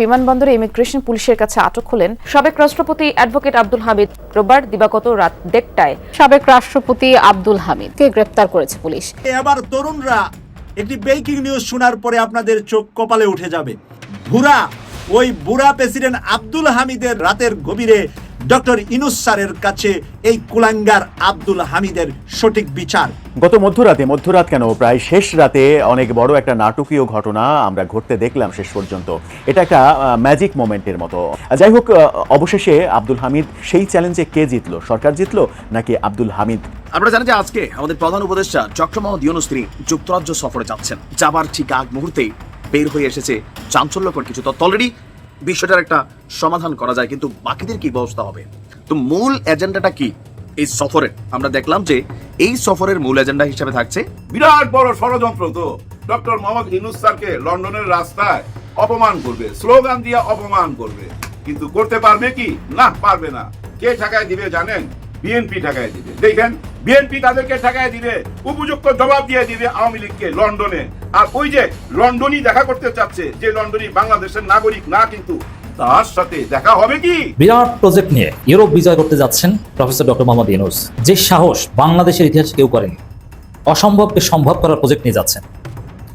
বিমানবন্দরে ইমিগ্রেশন পুলিশের কাছে আটক হলেন সাবেক রাষ্ট্রপতি অ্যাডভোকেট আব্দুল হামিদ। রোববার দিবাগত রাত দেড়টায় সাবেক রাষ্ট্রপতি আব্দুল হামিদকে গ্রেপ্তার করেছে পুলিশ। এবার তরুণরা একটি ব্রেকিং নিউজ শোনার পরে আপনাদের চোখ কপালে উঠে যাবে। ভুরা, ওই বুড়া প্রেসিডেন্ট আব্দুল হামিদের রাতের গভীরে ডক্টর ইনুস স্যারের কাছে এই কুলাঙ্গার আব্দুল হামিদের সঠিক বিচার। গত মধ্যরাতে মধ্যরাত কেন? প্রায় শেষ রাতে অনেক বড় একটা নাটকীয় ঘটনা আমরা ঘটতে দেখলাম শেষ পর্যন্ত। এটা একটা ম্যাজিক মোমেন্টের মতো। যাই হোক অবশেষে আব্দুল হামিদ সেই চ্যালেঞ্জে কে জিতলো? সরকার জিতলো নাকি আব্দুল হামিদ? আমরা জানি যে আজকে আমাদের প্রধান উপদেষ্টা ডক্টর মোহাম্মদ ইউনুস তিনি যুক্তরাজ্য সফরে যাচ্ছেন। যাবার ঠিক আগ মুহূর্তেই বের হয়ে এসেছে চাঞ্চল্যকর কিছু তথ্য। অলরেডি বিষয়টার একটা সমাধান করা যায়, কিন্তু বাকিদের কি ব্যবস্থা হবে? তো মূল এজেন্ডাটা কি? এই সফরের। আমরা দেখলাম যে এই সফরের মূল এজেন্ডা হিসেবে থাকছে বিরাট বড় ষড়যন্ত্র তো। ডক্টর মোহাম্মদ ইউনুস স্যারকে লন্ডনের রাস্তায় অপমান করবে, স্লোগান দিয়ে অপমান করবে। কিন্তু করতে পারবে কি? না, পারবে না। কে ঠেকায় দিবে জানেন? বিএনপি ঠেকায় দিবে। দেখেন বিএনপি তাদেরকে ঠেকায় দিবে, উপযুক্ত জবাব দিয়ে দিবে আওয়ামী লীগকে লন্ডনে। আর ওই যে লন্ডনই দেখা করতে চাচ্ছে, যে লন্ডনই বাংলাদেশের নাগরিক না, কিন্তু তার সাথে দেখা হবে কি? বিরাট প্রজেক্ট নিয়ে ইউরোপ বিজয় করতে যাচ্ছেন প্রফেসর ডক্টর মোহাম্মদ যে সাহস বাংলাদেশের ইতিহাসে কেউ করেনি, অসম্ভবকে সম্ভব করার প্রজেক্ট নিয়ে যাচ্ছেন।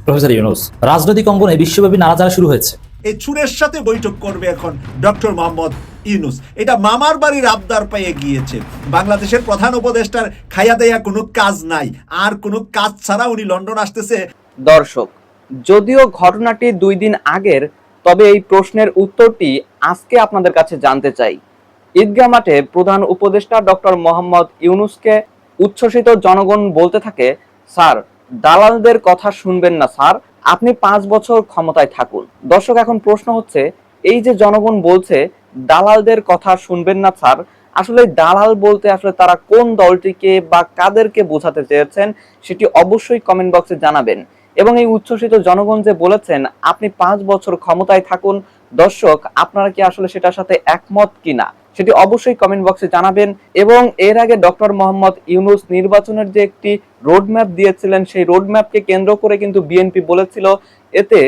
প্রফেসর ইউনুস, রাজনৈতিক অঙ্গনে বিশ্বব্যাপী নাড়াচাড়া শুরু হয়েছে। এই চুরের সাথে বৈঠক করবে এখন ডক্টর মোহাম্মদ ইউনুস। এটা মামার বাড়ির আবদার পেয়ে গিয়েছে। বাংলাদেশের প্রধান উপদেষ্টার খাইয়া দেয়া কোনো কাজ নাই। আর কোনো কাজ ছাড়া উনি লন্ডন আসতেছে। দর্শক, যদিও ঘটনাটি দুই দিন আগের, তবে এই প্রশ্নের উত্তরটি আজকে আপনাদের কাছে জানতে চাই। ঈদগাহ মাঠে প্রধান উপদেষ্টা ডক্টর মোহাম্মদ ইউনুসকে উচ্ছ্বসিত জনগণ বলতে থাকে, স্যার, দালালদের কথা শুনবেন না, স্যার। আপনি পাঁচ বছর ক্ষমতায় থাকুন। দর্শক, এখন প্রশ্ন হচ্ছে, এই যে জনগণ বলছে, দালালদের কথা শুনবেন না স্যার, আসলে দালাল বলতে আসলে তারা কোন দলটিকে বা কাদেরকে বোঝাতে চেয়েছেন সেটি অবশ্যই কমেন্ট বক্সে জানাবেন। এবং এই উচ্ছ্বসিত জনগণ যে বলেছেন, আপনি পাঁচ বছর ক্ষমতায় থাকুন, দর্শক, আপনারা কি আসলে সেটার সাথে একমত কিনা? সেটি অবশ্যই কমেন্ট বক্সে জানাবেন এবং এর আগে ডক্টর মোহাম্মদ ইউনুস নির্বাচনের যে একটি রোডম্যাপ দিয়েছিলেন, সেই রোডম্যাপকে কেন্দ্র করে কিন্তু বিএনপি বলেছিল, এতে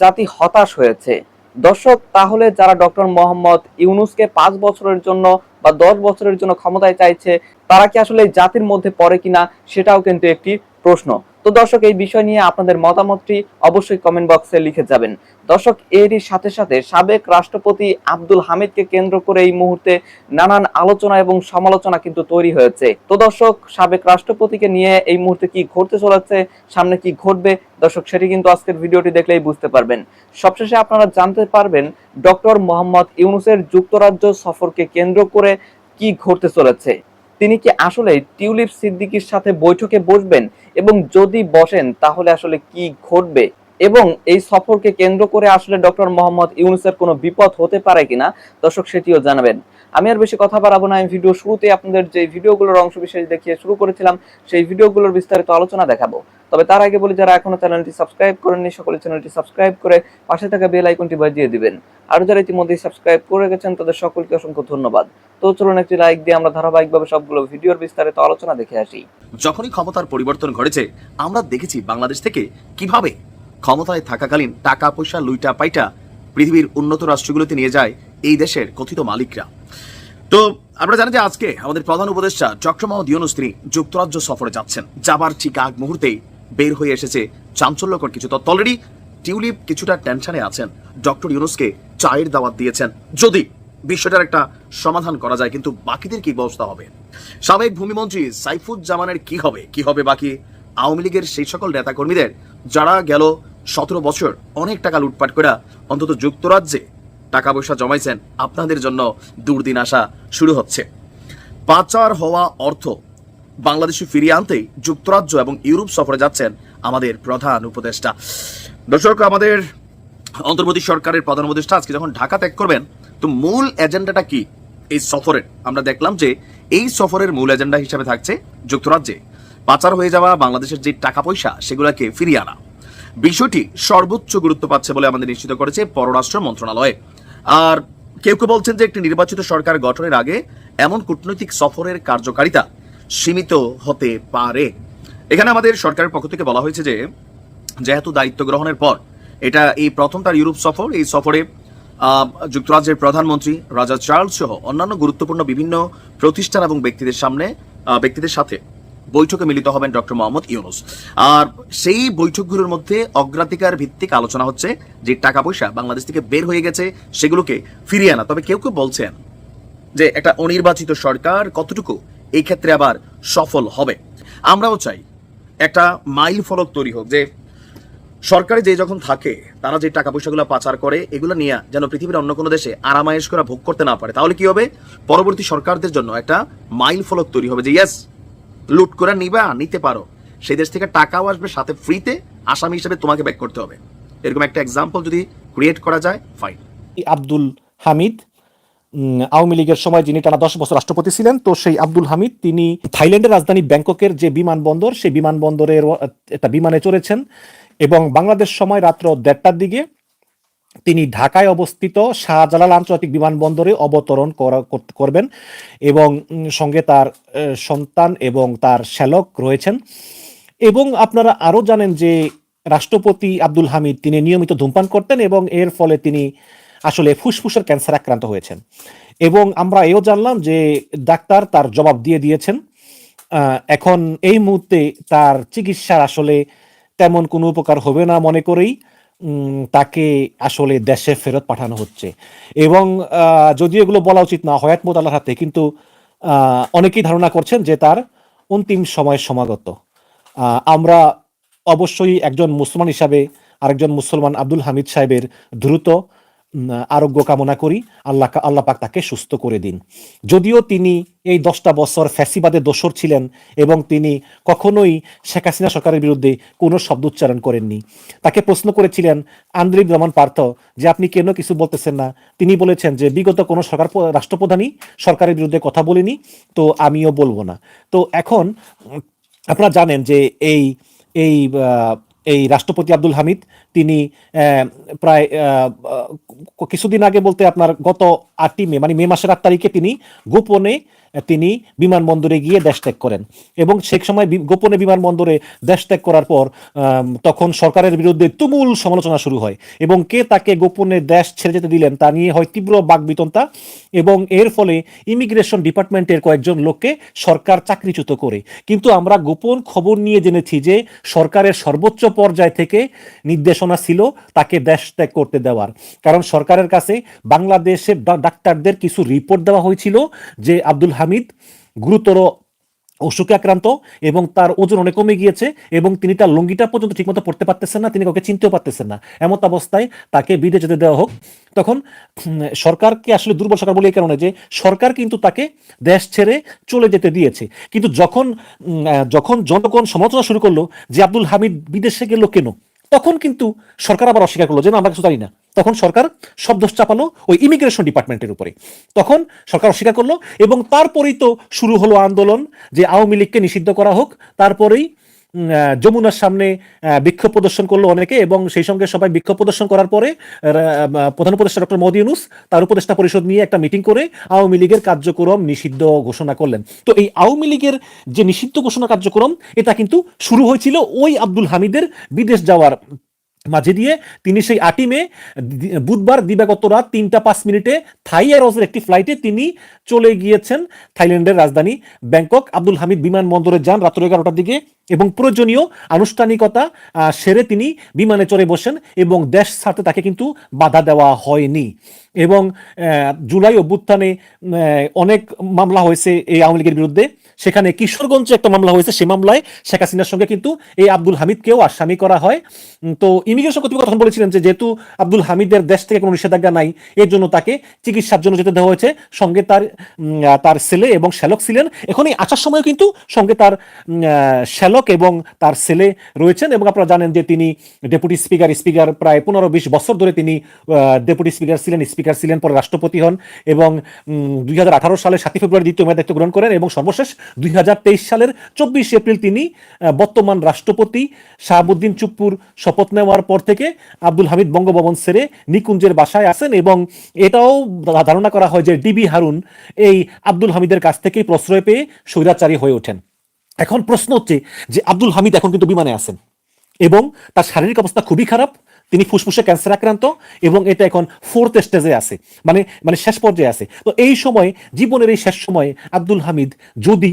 জাতি হতাশ হয়েছে। দর্শক, তাহলে যারা ডক্টর মোহাম্মদ ইউনুসকে পাঁচ বছরের জন্য বা দশ বছরের জন্য ক্ষমতায় চাইছে, তারা কি আসলে জাতির মধ্যে পড়ে কিনা, সেটাও কিন্তু একটি প্রশ্ন। তো দর্শক, এই বিষয় নিয়ে আপনাদের মতামতটি অবশ্যই কমেন্ট বক্সে লিখে যাবেন। দর্শক, এরই সাথে সাথে সাবেক রাষ্ট্রপতি আব্দুল হামিদকে কেন্দ্র করে এই মুহূর্তে নানান আলোচনা এবং সমালোচনা কিন্তু তৈরি হয়েছে। তো দর্শক, সাবেক রাষ্ট্রপতিকে নিয়ে এই মুহূর্তে কি ঘটতে চলেছে, সামনে কি ঘটবে, দর্শক, সেটি কিন্তু আজকের ভিডিওটি দেখলেই বুঝতে পারবেন। সবশেষে আপনারা জানতে পারবেন, ডক্টর মোহাম্মদ ইউনুসের যুক্তরাজ্য সফরকে কেন্দ্র করে কি ঘটতে চলেছে। তিনি কি আসলে টিউলিপ সিদ্দিকির সাথে বৈঠকে বসবেন এবং যদি বসেন, তাহলে আসলে কি ঘটবে? এবং এই সফরকে কেন্দ্র করে আসলে ডক্টর মোহাম্মদ ইউনুসের কোনো বিপদ হতে পারে কিনা? দর্শক, সেটিও জানাবেন। আমি আর বেশি কথা বাড়াবো না, আমি ভিডিও শুরুতে আপনাদের যে ভিডিওগুলোর অংশ বিশেষ দেখিয়ে শুরু করেছিলাম, সেই ভিডিওগুলোর বিস্তারিত আলোচনা দেখাবো। তবে তার আগে বলি, যারা এখনও চ্যানেলটি সাবস্ক্রাইব করেননি, সকলে চ্যানেলটি সাবস্ক্রাইব করে পাশে থাকা বেল আইকনটি বাজিয়ে দিবেন। আর যারা ইতিমধ্যে সাবস্ক্রাইব করে গেছেন তাদের সকলকে অসংখ্য ধন্যবাদ। তো চলুন একটি লাইক দিয়ে আমরা ধারাবাহিকভাবে সবগুলো ভিডিওর বিস্তারিত আলোচনা দেখে আসি। যখনই ক্ষমতার পরিবর্তন ঘটেছে, আমরা দেখেছি বাংলাদেশ থেকে কীভাবে ক্ষমতায় থাকাকালীন টাকা পয়সা লুইটা পাইটা পৃথিবীর উন্নত রাষ্ট্রগুলোতে নিয়ে যায় এই দেশের কথিত মালিকরা। তো আমরা জানি যে আজকে আমাদের প্রধান উপদেষ্টা ইউনুস তিনি যুক্তরাজ্য সফরে যাচ্ছেন। যাবার ঠিক আগ মুহূর্তেই বের হয়ে এসেছে চাঞ্চল্যকর কিছু তথ্য। অলরেডি টিউলিপ কিছুটা টেনশনে আছেন। ডক্টর ইউনুসকে চায়ের দাওয়াত দিয়েছেন। যদি বিষয়টার একটা সমাধান করা যায়, কিন্তু বাকিদের কি ব্যবস্থা হবে? সাবেক ভূমিমন্ত্রী সাইফুজ্জামানের কি হবে? কি হবে বাকি? আওয়ামী লীগের সেই সকল নেতাকর্মীদের, যারা গেল সতেরো বছর অনেক টাকা লুটপাট করে, অন্তত যুক্তরাজ্যে টাকা পয়সা জমাইছেন, আপনাদের জন্য দুর্দিন আসা শুরু হচ্ছে। পাচার হওয়া অর্থ, বাংলাদেশে ফিরিয়ে আনতেই যুক্তরাজ্য এবং ইউরোপ সফরে যাচ্ছেন আমাদের প্রধান উপদেষ্টা। দর্শক, আমাদের অন্তর্বর্তী সরকারের প্রধান উপদেষ্টা আজকে যখন ঢাকা ত্যাগ করবেন, তো মূল এজেন্ডাটা কি এই সফরের? আমরা দেখলাম যে এই সফরের মূল এজেন্ডা হিসাবে থাকছে যুক্তরাজ্যে। পাচার হয়ে যাওয়া বাংলাদেশের যে টাকা পয়সা সেগুলোকে ফিরিয়ে আনা। বিষয়টি সর্বোচ্চ গুরুত্ব পাচ্ছে বলে আমাদের নিশ্চিত করেছে পররাষ্ট্র মন্ত্রণালয়। আর কেউ কেউ বলছেন যে একটি নির্বাচিত সরকার গঠনের আগে এমন কূটনৈতিক সফরের কার্যকারিতা সীমিত হতে পারে। এখানে আমাদের সরকারের পক্ষ থেকে বলা হয়েছে যে, যেহেতু দায়িত্ব গ্রহণের পর এটা এই প্রথম তার ইউরোপ সফর, এই সফরে যুক্তরাজ্যের প্রধানমন্ত্রী রাজা চার্লস সহ অন্যান্য গুরুত্বপূর্ণ বিভিন্ন প্রতিষ্ঠান এবং ব্যক্তিদের সামনে ব্যক্তিদের সাথে বৈঠকে মিলিত হবেন ডক্টর মোহাম্মদ ইউনুস। আর সেই বৈঠকগুলোর মধ্যে অগ্রাধিকার ভিত্তিক আলোচনা হচ্ছে যে টাকা পয়সা বাংলাদেশ থেকে বের হয়ে গেছে, সেগুলোকে ফিরিয়ে আনা। তবে কেউ কেউ বলছেন যে একটা অনির্বাচিত সরকার কতটুকু এই ক্ষেত্রে আবার সফল হবে। আমরাও চাই একটা মাইল ফলক তৈরি হোক যে সরকারে যে যখন থাকে, তারা যে টাকা পয়সাগুলো পাচার করে, এগুলো নিয়ে যেন পৃথিবীর অন্য কোনো দেশে আরামায়েশ করা ভোগ করতে না পারে, তাহলে কি হবে? পরবর্তী সরকারদের জন্য একটা মাইল ফলক তৈরি হবে যে ইয়াস লুট করে নিবা, নিতে পারো। সেই দেশ থেকে টাকাও আসবে, সাথে ফ্রিতে আসামি হিসেবে তোমাকে ব্যাক করতে হবে। এরকম একটা এক্সাম্পল যদি ক্রিয়েট করা যায় ফাইন আব্দুল হামিদ আওয়ামী লীগের সময় যিনি টানা দশ বছর রাষ্ট্রপতি ছিলেন, তো সেই আব্দুল হামিদ তিনি থাইল্যান্ডের রাজধানী ব্যাংককের যে বিমানবন্দর, সেই বিমানবন্দরের একটা বিমানে চড়েছেন এবং বাংলাদেশ সময় রাত্র দেড়টার দিকে তিনি ঢাকায় অবস্থিত শাহজালাল আন্তর্জাতিক বিমানবন্দরে অবতরণ করা- করবেন এবং সঙ্গে তার সন্তান এবং তার শ্যালক রয়েছেন। এবং আপনারা আরও জানেন যে রাষ্ট্রপতি আব্দুল হামিদ তিনি নিয়মিত ধূমপান করতেন এবং এর ফলে তিনি আসলে ফুসফুসের ক্যান্সার আক্রান্ত হয়েছেন। এবং আমরা এও জানলাম যে ডাক্তার তার জবাব দিয়ে দিয়েছেন। এখন এই মুহূর্তে তার চিকিৎসার আসলে তেমন কোনো উপকার হবে না মনে করেই। তাকে আসলে দেশে ফেরত পাঠানো হচ্ছে। এবং যদি এগুলো বলা উচিত না, হয়াত মোতালার হাতে, কিন্তু অনেকেই ধারণা করছেন যে তার অন্তিম সময় সমাগত। আমরা অবশ্যই একজন মুসলমান হিসাবে আরেকজন মুসলমান আব্দুল হামিদ সাহেবের দ্রুত আরোগ্য কামনা করি। আল্লাহ আল্লাহ পাক তাকে সুস্থ করে দিন। যদিও তিনি এই দশটা বছর ফ্যাসিবাদে দোসর ছিলেন এবং তিনি কখনোই শেখ হাসিনা সরকারের বিরুদ্ধে কোনো শব্দ উচ্চারণ করেননি। তাকে প্রশ্ন করেছিলেন আন্দ্রিক রহমান পার্থ, যে আপনি কেন কিছু বলতেছেন না? তিনি বলেছেন যে, বিগত কোনো সরকার রাষ্ট্রপ্রধানই সরকারের বিরুদ্ধে কথা বলেনি, তো আমিও বলব না। তো এখন আপনারা জানেন যে এই এই এই রাষ্ট্রপতি আব্দুল হামিদ তিনি প্রায় কিছুদিন আগে বলতে আপনার গত আটই মে মানে মে মাসের আট তারিখে তিনি গোপনে তিনি বিমানবন্দরে গিয়ে দেশ ত্যাগ করেন। এবং সেই সময় গোপনে বিমানবন্দরে দেশ ত্যাগ করার পর তখন সরকারের বিরুদ্ধে তুমুল সমালোচনা শুরু হয়। এবং কে তাকে গোপনে দেশ ছেড়ে যেতে দিলেন তা নিয়ে হয় তীব্র বাকবিতন্তা এবং এর ফলে ইমিগ্রেশন ডিপার্টমেন্টের কয়েকজন লোককে সরকার চাকরিচ্যুত করে। কিন্তু আমরা গোপন খবর নিয়ে জেনেছি যে সরকারের সর্বোচ্চ পর্যায় থেকে নির্দেশনা ছিল তাকে দেশ ত্যাগ করতে দেওয়ার। কারণ সরকারের কাছে বাংলাদেশের ডাক্তারদের কিছু রিপোর্ট দেওয়া হয়েছিল যে আব্দুল হামিদ গুরুতর অসুখে আক্রান্ত এবং তার ওজন অনেক কমে গিয়েছে এবং তিনি তার লুঙ্গিটা পর্যন্ত ঠিকমতো পড়তে পারতেছেন না, তিনি কাউকে চিনতেও পারতেছেন না। এমত অবস্থায় তাকে বিদেশ যেতে দেওয়া হোক। তখন সরকারকে আসলে দুর্বল সরকার বলে এই কারণে যে সরকার কিন্তু তাকে দেশ ছেড়ে চলে যেতে দিয়েছে। কিন্তু যখন যখন জনগণ সমালোচনা শুরু করল যে আব্দুল হামিদ বিদেশে গেল কেন? তখন কিন্তু সরকার আবার অস্বীকার করল যে আমরা কিছু জানি না। তখন সরকার সব দোষ চাপালো ওই ইমিগ্রেশন ডিপার্টমেন্টের উপরে। তখন সরকার অস্বীকার করল এবং তারপরেই তো শুরু হলো আন্দোলন যে আওয়ামী লীগকে নিষিদ্ধ করা হোক, তারপরেই যমুনার সামনে বিক্ষোভ প্রদর্শন করল অনেকে এবং সেই সঙ্গে সবাই বিক্ষোভ প্রদর্শন করার পরে প্রধান উপদেষ্টা ডক্টর মোদী ইউনুস তার উপদেষ্টা পরিষদ নিয়ে একটা মিটিং করে আওয়ামী লীগের কার্যক্রম নিষিদ্ধ ঘোষণা করলেন। তো এই আওয়ামী লীগের যে নিষিদ্ধ ঘোষণা কার্যক্রম, এটা কিন্তু শুরু হয়েছিল ওই আব্দুল হামিদের বিদেশ যাওয়ার মাঝে দিয়ে। তিনি সেই আটই মে বুধবার দিবাগত রাত তিনটা পাঁচ মিনিটে থাই এয়ারওয়েজের একটি ফ্লাইটে তিনি চলে গিয়েছেন থাইল্যান্ডের রাজধানী ব্যাংকক। আব্দুল হামিদ বিমানবন্দরে যান, রাত্র এগারোটার দিকে এবং প্রয়োজনীয় আনুষ্ঠানিকতা সেরে তিনি বিমানে চড়ে বসেন এবং দেশ ছাড়তে তাকে কিন্তু বাধা দেওয়া হয়নি। এবং জুলাই অভ্যুত্থানে অনেক মামলা হয়েছে এই আওয়ামী লীগের বিরুদ্ধে। সেখানে কিশোরগঞ্জে একটা মামলা হয়েছে সে মামলায় শেখ হাসিনার সঙ্গে কিন্তু এই আব্দুল হামিদকেও আসামি করা হয়। তো ইমিগ্রেশন কর্তৃপক্ষ তখন বলেছিলেন যেহেতু আব্দুল হামিদের দেশ থেকে কোনো নিষেধাজ্ঞা নাই এর জন্য তাকে চিকিৎসার জন্য যেতে দেওয়া হয়েছে। সঙ্গে তার তার ছেলে এবং শ্যালক ছিলেন। এখন এই আসার সময় কিন্তু সঙ্গে তার উম, শ্যালক এবং তার ছেলে রয়েছেন এবং আপনারা জানেন যে তিনি ডেপুটি স্পিকার স্পিকার প্রায় পনেরো বিশ বছর ধরে তিনি ডেপুটি স্পিকার ছিলেন স্পিকার ছিলেন পরে রাষ্ট্রপতি হন এবং দুই হাজার আঠারো সালের সাতই ফেব্রুয়ারি দ্বিতীয় মেয়াদ দায়িত্ব গ্রহণ করেন এবং সর্বশেষ দুই হাজার তেইশ সালের চব্বিশে এপ্রিল তিনি বর্তমান রাষ্ট্রপতি শাহাবুদ্দিন চুপ্পুর শপথ নেওয়ার পর থেকে আব্দুল হামিদ বঙ্গভবন ছেড়ে নিকুঞ্জের বাসায় আসেন এবং এটাও ধারণা করা হয় যে ডিবি হারুন এই আব্দুল হামিদের কাছ থেকেই প্রশ্রয় পেয়ে স্বৈরাচারী হয়ে ওঠেন এখন প্রশ্ন হচ্ছে যে আব্দুল হামিদ এখন কিন্তু বিমানে আছেন এবং তার শারীরিক অবস্থা খুবই খারাপ, তিনি ফুসফুসে ক্যান্সার আক্রান্ত এবং এটা এখন ফোর্থ স্টেজে আছে মানে মানে শেষ পর্যায়ে আছে। তো এই সময়, জীবনের এই শেষ সময়ে আব্দুল হামিদ যদি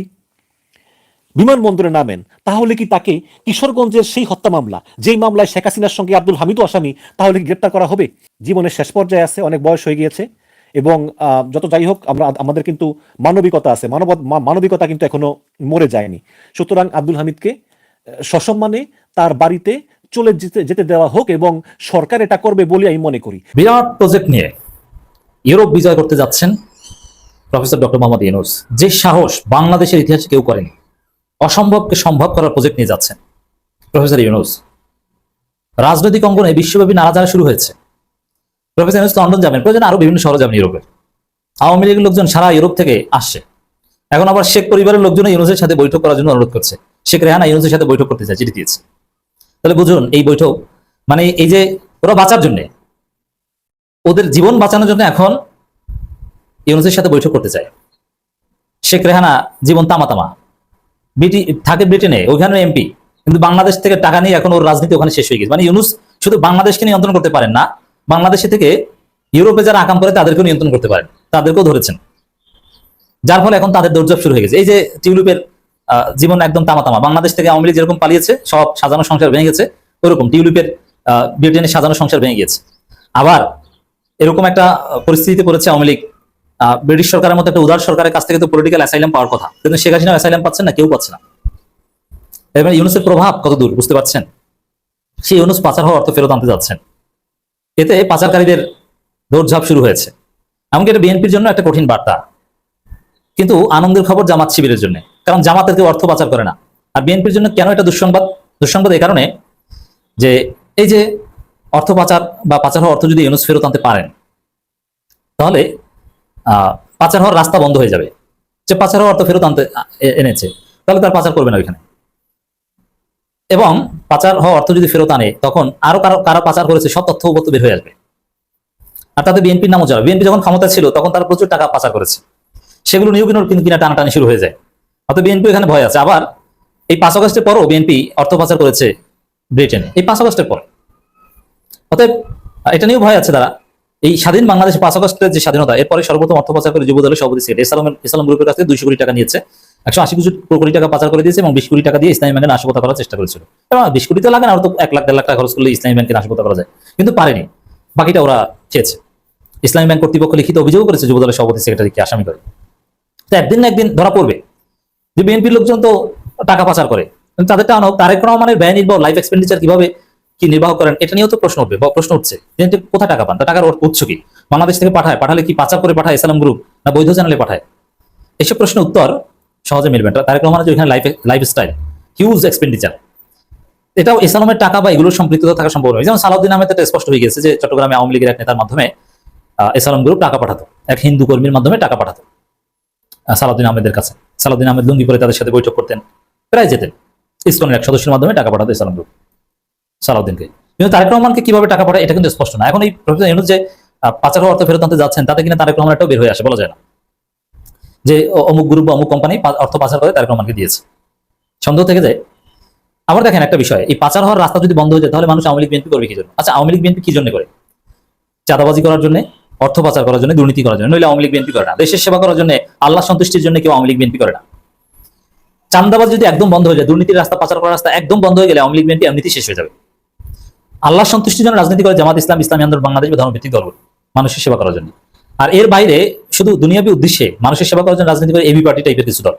বিমানবন্দরে নামেন, তাহলে কি তাকে কিশোরগঞ্জের সেই হত্যা মামলা, যেই মামলায় শেখ হাসিনার সঙ্গে আব্দুল হামিদও আসামি, তাহলে কি গ্রেপ্তার করা হবে? জীবনের শেষ পর্যায়ে আছে, অনেক বয়স হয়ে গিয়েছে। এবং যত যাই হোক, আমরা, আমাদের কিন্তু মানবিকতা আছে। মানব মানবিকতা কিন্তু এখনও মরে যায়নি। সুতরাং আব্দুল হামিদকে সসম্মানে তার বাড়িতে চলে যেতে যেতে দেওয়া হোক এবং সরকার এটা করবে বলে আমি মনে করি। বিরাট প্রজেক্ট নিয়ে ইউরোপ বিজয় করতে যাচ্ছেন প্রফেসর ডক্টর মোহাম্মদ ইউনুস। যে সাহস বাংলাদেশের ইতিহাসে কেউ করেনি, অসম্ভবকে সম্ভব করার প্রজেক্ট নিয়ে যাচ্ছেন প্রফেসর ইউনুস। রাজনৈতিক অঙ্গনে বিশ্বব্যাপী নাড়াচাড়া শুরু হয়েছে। প্রফেসর লন্ডন যাবেন, প্রয়োজন আরও বিভিন্ন শহরে যাবেন ইউরোপের আওয়ামী লীগের লোকজন সারা ইউরোপ থেকে আসছে। এখন আবার শেখ পরিবারের লোকজন ইউনুসের সাথে বৈঠক করার জন্য অনুরোধ করছে। শেখ রেহানা ইউনুসের সাথে বৈঠক করতে চায়, চিঠি দিয়েছে। তাহলে বুঝুন, এই বৈঠক মানে এই যে ওরা বাঁচার জন্য, ওদের জীবন বাঁচানোর জন্য এখন ইউনুসের সাথে বৈঠক করতে চায়। শেখ রেহানা জীবন তামা তামা ব্রিটি থাকে ব্রিটেনে ওইখানে এমপি। কিন্তু বাংলাদেশ থেকে টাকা নিয়ে এখন ওর রাজনীতি ওখানে শেষ হয়ে গেছে। মানে ইউনুস শুধু বাংলাদেশকে নিয়ন্ত্রণ করতে পারেন না বাংলাদেশে থেকে ইউরোপে যারা আকাম করে তাদেরকেও নিয়ন্ত্রণ করতে পারেন। তাদেরকেও ধরেছেন। যার ফলে এখন তাদের দৌড়ঝাপ শুরু হয়ে গেছে। এই যে টিউলিপের জীবন একদম তামা তামা বাংলাদেশ থেকে আওয়ামী লীগ যেরকম পালিয়েছে, সব সাজানো সংসার ভেঙে গেছে, ওরকম টিউলিপের ব্রিটেনের সাজানো সংসার ভেঙে গেছে আবার এরকম একটা পরিস্থিতিতে পড়েছে আওয়ামী লীগ। ব্রিটিশ সরকারের মতো একটা উদার সরকারের কাছ থেকে তো পলিটিক্যাল অ্যাসাইলাম পাওয়ার কথা। কিন্তু শেখ হাসিনা অ্যাসাইলাম পাচ্ছেন না, কেউ পাচ্ছে না। এবার ইউনুসের প্রভাব কত দূর বুঝতে পারছেন? সেই ইউনুস পাচার হওয়ার অর্থ ফেরত আনতে যাচ্ছেন। এতে পাচারকারীদের দৌড়ঝাঁপ শুরু হয়েছে। এমনকি এটা বিএনপির জন্য একটা কঠিন বার্তা। কিন্তু আনন্দের খবর জামাত শিবিরের জন্য। কারণ জামাতের কেউ অর্থ পাচার করে না। আর বিএনপির জন্য কেন এটা দুঃসংবাদ? দুঃসংবাদ এই কারণে যে এই যে অর্থ পাচার বা পাচার হওয়া অর্থ যদি ইউনুস ফেরত আনতে পারেন, তাহলে পাচার হওয়ার রাস্তা বন্ধ হয়ে যাবে। যে পাচার হওয়ার অর্থ ফেরত আনতে এনেছে, তাহলে তার পাচার করবে না ওইখানে। এবং পাচার হওয়া অর্থ যদি ফেরত আনে, তখন আরও কারও কারা পাচার করেছে, সব তথ্য উপত্য বের হয়ে আসবে। আর তাতে বিএনপির নামও যাবে। বিএনপি যখন ক্ষমতা ছিল, তখন তারা প্রচুর টাকা পাচার করেছে। সেগুলো নিয়েও কিন্তু কিনা টানাটানি শুরু হয়ে যায়। অত বিএনপি এখানে ভয় আছে। আবার এই পাঁচ আগস্টের পরও বিএনপি অর্থ পাচার করেছে ব্রিটেনে। এই পাঁচ আগস্টের পর। অতএব, এটা নিয়েও ভয় আছে তারা। এই স্বাধীন বাংলাদেশ পাঁচ আগস্টের যে স্বাধীনতা, এরপরে সর্বপ্রথম অর্থ পাচার করে যুব দলের সভাপতি ছিল ইসলাম ইসলাম গ্রুপের কাছ থেকে দুইশো কোটি টাকা নিয়েছে। একশো আশি কোটি টাকা পাচার করে দিয়েছে এবং বিশ কোটি টাকা দিয়ে ইসলামী ব্যাংকে নাশকতা করার চেষ্টা করেছিল। এবং বিশ কোটি তো লাগে না তো এক লাখ, দেড় লাখ টাকা খরচ করলে ইসলামী ব্যাংকে নাশকতা করা যায়। কিন্তু পারেনি। বাকিটা ওরা চেয়েছে। ইসলামী ব্যাংক কর্তৃপক্ষ লিখিত অভিযোগ করেছে যুব দলের সভাপতি সেক্রেটারিকে আসামি করে। তো একদিন না একদিন ধরা পড়বে। যে বিএনপির লোকজন তো টাকা পাচার করে। তাদের আনো তারেক রহমানের ব্যয় নির্বাহ লাইফ এক্সপেন্ডিচার কীভাবে কি নির্বাহ করেন, এটা নিয়েও তো প্রশ্ন উঠবে, বা প্রশ্ন উঠছে। কোথায় টাকা পান? টাকার উৎস কি? বাংলাদেশ থেকে পাঠায়? পাঠালে কি পাচার করে পাঠায় ইসলাম গ্রুপ না বৈধ চ্যানেলে পাঠায়? এসব প্রশ্নের উত্তর সহজে মিলবে না। তারেক রহমানের যে ওইখানে life lifestyle huge expenditure এটাও ইসলামের টাকা বা এগুলোর সম্পৃক্ততা থাকা সম্ভব নয়। যেমন সালাউদ্দিন আহমেদ এটা স্পষ্ট হয়ে গেছে যে চট্টগ্রামে আওয়ামী লীগের এক নেতার মাধ্যমে ইসলাম গ্রুপ টাকা পাঠাতো। এক হিন্দু কর্মীর মাধ্যমে টাকা পাঠাতো সালাউদ্দিন আহমেদের কাছে। সালাউদ্দিন আহমেদ লুঙ্গি পরে তাদের সাথে বৈঠক করতেন, প্রায় যেতেন। ইসকনের এক সদস্যের মাধ্যমে টাকা পাঠাতো ইসলাম গ্রুপ সালাউদ্দিনকে। কিন্তু তারেক রহমানকে কীভাবে টাকা পাঠায়, এটা কিন্তু স্পষ্ট না। এখন এই প্রফেসর যে পাচার অর্থ ফেরত আনতে যাচ্ছেন, তাতে কিনা তারেক রহমান একটাও বের হয়ে আসে, বলা যায় না। যে অমুক গ্রুপ বা অমুক কোম্পানি অর্থ পাচার করে তারেক রহমানকে দিয়েছে সন্দেহ থেকে যায় আবার দেখেন একটা বিষয় এই পাচার হওয়ার রাস্তা যদি বন্ধ হয়ে যায় তাহলে মানুষ আওয়ামী লীগ বিএনপি করবে কি জন্য আচ্ছা আওয়ামী লীগ বিএনপি কি জন্য করে চাঁদাবাজি করার জন্য অর্থ পাচার করার জন্য দুর্নীতি করার জন্য নইলে আওয়ামী লীগ বিএনপি করে না দেশের সেবা করার জন্য আল্লাহ সন্তুষ্টির জন্য কেউ আওয়ামী লীগ বিএনপি করে না চান্দাবাজ যদি একদম বন্ধ হয়ে যায় দুর্নীতির রাস্তা পাচার করার রাস্তা একদম বন্ধ হয়ে গেলে আওয়ামী লীগ বিএনপি এমনিতেই শেষ হয়ে যাবে আল্লাহ সন্তুষ্টির জন্য রাজনীতি করে জামাত ইসলাম ইসলামী আন্দোলন বাংলাদেশ ধর্মভিত্তিক দল মানুষের সেবা করার জন্য আর এর বাইরে শুধু দুনিয়াবী উদ্দেশ্যে মানুষের সেবা করার জন্য রাজনীতি করে এবি পার্টি টাইপের কিছু দল।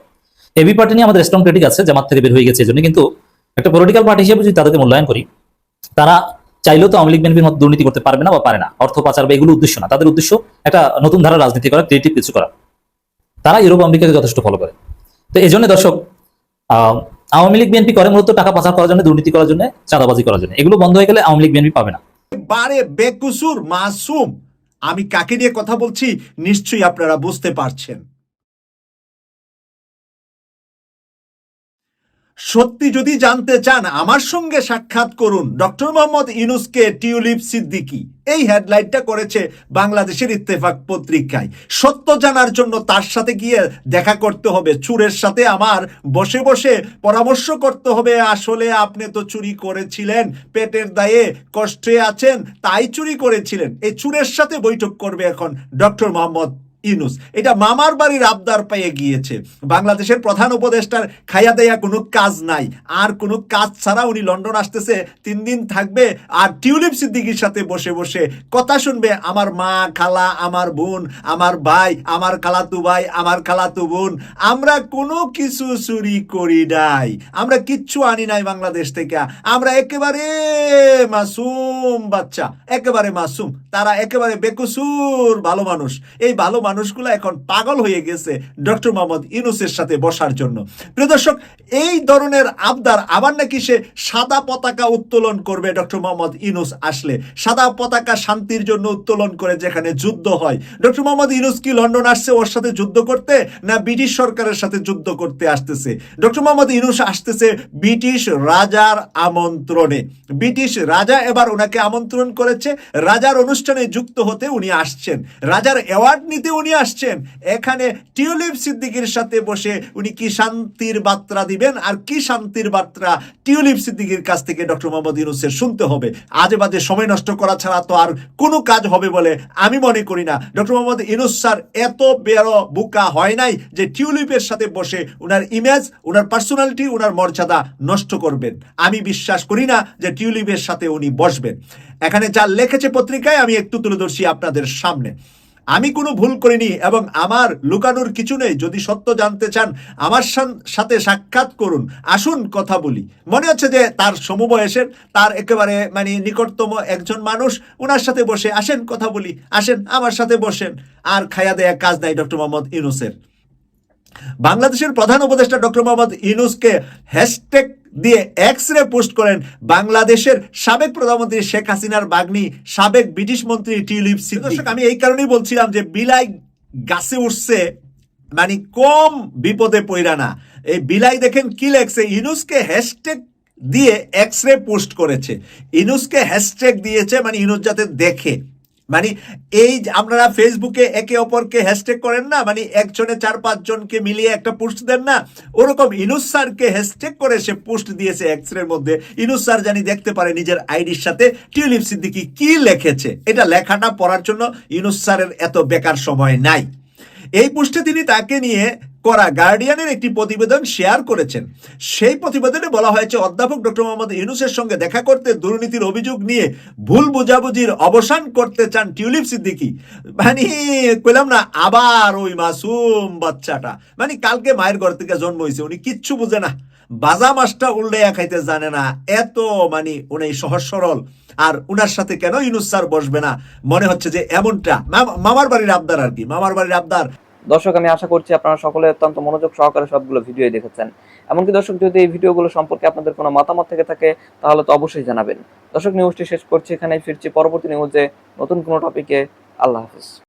এবি পার্টি নিয়ে আমাদের স্ট্রং ক্রিটিক আছে, জামাত থেকে বের হয়ে গেছে এজন্য কিন্তু একটা পলিটিক্যাল পার্টি হিসেবে যদি তাদেরকে মূল্যায়ন করি, তারা চাইলেও তো আওয়ামী লীগ বিএনপির মতো দুর্নীতি করতে পারবে না বা পারে না। অর্থ পাচার বা এগুলো উদ্দেশ্য না। তাদের উদ্দেশ্য একটা নতুন ধারা রাজনীতি করা ক্রিয়েটিভ কিছু করা। তারা ইউরোপ, আমেরিকাকে যথেষ্ট ফলো করে। তো এই জন্য দর্শক আওয়ামী লীগ বিএনপি করে মূলত টাকা পাচার করার জন্য, দুর্নীতি করার জন্য, চাঁদাবাজি করার জন্য। এগুলো বন্ধ হয়ে গেলে আওয়ামী লীগ বিএনপি পাবে না। বারে বেকুসুর মাসুম। আমি কাকে নিয়ে কথা বলছি নিশ্চয়ই আপনারা বুঝতে পারছেন। সত্যি যদি জানতে চান, আমার সঙ্গে সাক্ষাৎ করুন ডক্টর মোহাম্মদ ইনুসকে টিউলিপ সিদ্দিকি। এই হেডলাইনটা করেছে বাংলাদেশের ইত্তেফাক পত্রিকায়। সত্য জানার জন্য তার সাথে গিয়ে দেখা করতে হবে। চুরের সাথে আমার বসে বসে পরামর্শ করতে হবে, আসলে আপনি তো চুরি করেছিলেন, পেটের দায়ে কষ্টে আছেন, তাই চুরি করেছিলেন। এই চুরের সাথে বৈঠক করবে এখন ডক্টর মোহাম্মদ ইউনুস। এটা মামার বাড়ির আবদার পেয়ে গিয়েছে। বাংলাদেশের প্রধান উপদেষ্টার খাইয়া দেয়া কোনো কাজ নাই। আর কোনো কাজ ছাড়া উনি লন্ডন আসতেছে, তিন দিন থাকবে, আর টিউলিপ সিদ্দিকির সাথে বসে বসে কথা শুনবে, আমার মা, খালা, আমার বোন, আমার ভাই, আমার খালাতু ভাই, আমার খালাতু বোন, আমরা কোনো কিছু চুরি করি নাই। আমরা কিচ্ছু আনি নাই বাংলাদেশ থেকে। আমরা একেবারে মাসুম বাচ্চা, একেবারে মাসুম। তারা একেবারে বেকুসুর ভালো মানুষ। এই ভালো মানুষগুলো এখন পাগল হয়ে গেছে ডক্টর মোহাম্মদ ইউনুসের সাথে বসার জন্য। প্রিয় দর্শক এই ধরনের আবদার আবার নাকি সে সাদা পতাকা উত্তোলন করবে, ডক্টর মোহাম্মদ ইউনুস আসলে। সাদা পতাকা শান্তির জন্য উত্তোলন করে যেখানে যুদ্ধ হয়। ডক্টর মোহাম্মদ ইউনুস কি লন্ডন আসছে ওর সাথে যুদ্ধ করতে, না ব্রিটিশ সরকারের সাথে যুদ্ধ করতে আসতেছে? ডক্টর মোহাম্মদ ইউনুস আসতেছে ব্রিটিশ রাজার আমন্ত্রণে। ব্রিটিশ রাজা এবার ওনাকে আমন্ত্রণ করেছে। রাজার অনুষ্ঠানে যুক্ত হতে উনি আসছেন। রাজার অ্যাওয়ার্ড নিতে উনি আসছেন। এখানে টিউলিপ সিদ্দিকির সাথে বসে উনি কি শান্তির বার্তা দিবেন আর কি শান্তির বার্তা টিউলিপ সিদ্দিকির কাছ থেকে ডক্টর মোহাম্মদ ইউনুসের শুনতে হবে। আজে বাজে সময় নষ্ট করা ছাড়া তো আর কোনো কাজ হবে বলে আমি মনে করি না। ডক্টর মোহাম্মদ ইউনুস স্যার, এত বেরো বুকা হয় নাই যে টিউলিপের সাথে বসে উনার ইমেজ উনার পার্সোনালিটি উনার মর্যাদা নষ্ট করবেন। আমি বিশ্বাস করি না যে টিউলিপের সাথে উনি বসবেন। এখানে যা লিখেছে পত্রিকায় আমি একটু তুলে ধরছি আপনাদের সামনে। আমি কোনো ভুল করিনি এবং আমার লুকানোর কিছু নেই। যদি সত্য জানতে চান, আমার সাথে সাক্ষাৎ করুন। আসুন কথা বলি। মনে হচ্ছে যে তার সমবয়সের, তার একেবারে মানে নিকটতম একজন মানুষ ওনার সাথে বসে আসেন, কথা বলি। আসেন, আমার সাথে বসেন। আর খায়া দেয়া কাজ নাই, ডক্টর মোহাম্মদ ইউনুসের। বাংলাদেশের প্রধান উপদেষ্টা ডক্টর মোহাম্মদ ইউনুসকে হ্যাশট্যাগ দিয়ে এক্স রে পোস্ট করেন বাংলাদেশের সাবেক প্রধানমন্ত্রী শেখ হাসিনার বাগ্নি, সাবেক ব্রিটিশ মন্ত্রী টিউলিপ দর্শক, আমি এই কারণেই বলছিলাম যে বিলাই গাছে উঠছে মানে কম বিপদে পড়া না। এই বিলাই দেখেন কি লেখছে ইনুসকে হ্যাশট্যাগ দিয়ে এক্স রে পোস্ট করেছে। ইনুসকে হ্যাশট্যাগ দিয়েছে মানে ইনুস যাতে দেখে। মানে এই আপনারা ফেসবুকে একে অপরকে হ্যাশট্যাগ করেন না মানে একজনে চার পাঁচ জনকে মিলিয়ে একটা পোস্ট দেন না, ওরকম ইনুস স্যারকে হ্যাশট্যাগ করে সে পোস্ট দিয়েছে এক্সরের মধ্যে। ইনুস স্যার জানি দেখতে পারে নিজের আইডির সাথে টিউলিপ সিদ্দিকি কি লিখেছে। এটা লেখাটা পড়ার জন্য ইনুস স্যারের এত বেকার সময় নাই। এই পোস্টে তিনি তাকে নিয়ে করা। গার্ডিয়ানের একটি প্রতিবেদন শেয়ার করেছেন। সেই প্রতিবেদনে বলা হয়েছে, অধ্যাপক ডক্টর মোহাম্মদ ইউনুসের সঙ্গে দেখা করতে দুর্নীতির অভিযোগ নিয়ে ভুল বোঝাবুঝির অবসান করতে চান টিউলিপ সিদ্দিকি। মানে কইলাম না, আবার ওই মাসুম বাচ্চাটা। মানে কালকে মায়ের ঘর থেকে জন্ম হয়েছে উনি কিচ্ছু বুঝে না। বাজা মাছটা উল্টাইয়া খাইতে জানে না। এত মানে উনি সহজ সরল। আর উনার সাথে কেন ইউনুস স্যার বসবে না? মনে হচ্ছে যে এমনটা। মামার বাড়ির আবদার আর কি। মামার বাড়ির আবদার দর্শক, আমি আশা করছি আপনারা সকলে অত্যন্ত মনোযোগ সহকারে সবগুলো ভিডিও দেখেছেন। এমনকি দর্শক, যদি এই ভিডিওগুলো সম্পর্কে আপনাদের কোনো মতামত থেকে থাকে, তাহলে তো অবশ্যই জানাবেন। দর্শক নিউজটি শেষ করছি এখানেই, ফিরছি পরবর্তী নিউজে নতুন কোনো টপিকে আল্লাহ হাফিজ।